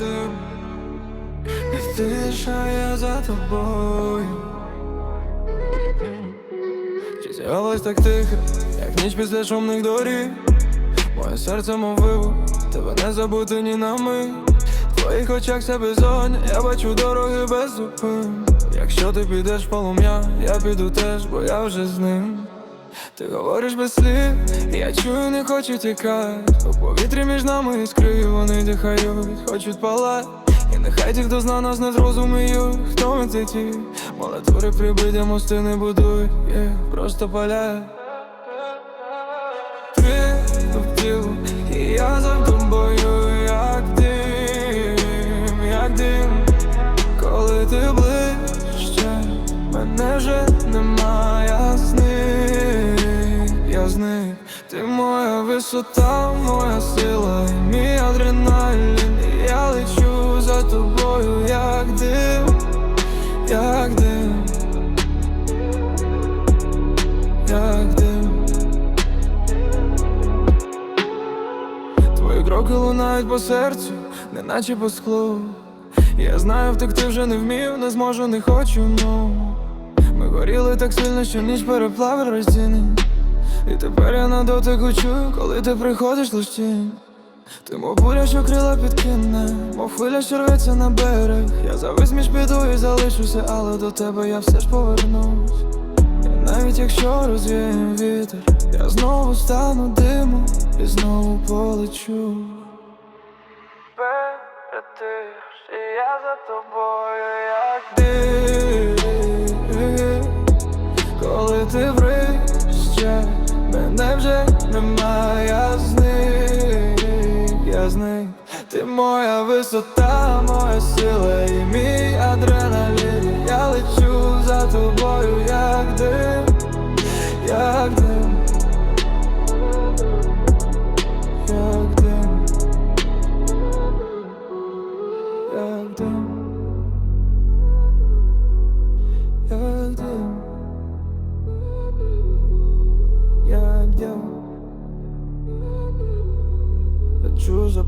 рядом Не тиша за тобою. Чи з'явилось так тихо, як ніч після шумних доріг? Моє серце мов тебе не забути ні на мить. В твоїх очах це безогонь, я бачу дороги без зупин Якщо ти підеш полум'я, я піду теж, бо я вже з ним. Ти говориш без слів, я чую, не хочу тікати. У повітрі між нами іскри, вони дихають, хочуть палати. І нехай ті, хто зна нас не зрозуміють, хто ми це ті Молодури прибиття мости не будують, yeah. просто паляють Ти моя висота, моя сила, і мій адреналін. І я лечу за тобою, як дим, як дим Як дим. Твої кроки лунають по серцю, неначе по склу. Я знаю, втекти вже не вмів, не зможу, не хочу, ну. Ми горіли так сильно, що ніч переплавив розтіни І тепер я на дотику чую, коли ти приходиш лиш Ти мов буря, що крила підкине, мов хвиля, що рветься на берег. Я завис між піду і залишуся, але до тебе я все ж повернусь. І навіть якщо розвієм вітер, я знову стану димом і знову полечу. Перетиш, і я за тобою, як дим. Коли ти вже немає, я зник, я зник Ти моя висота, моя сила і мій адреналін shoes up.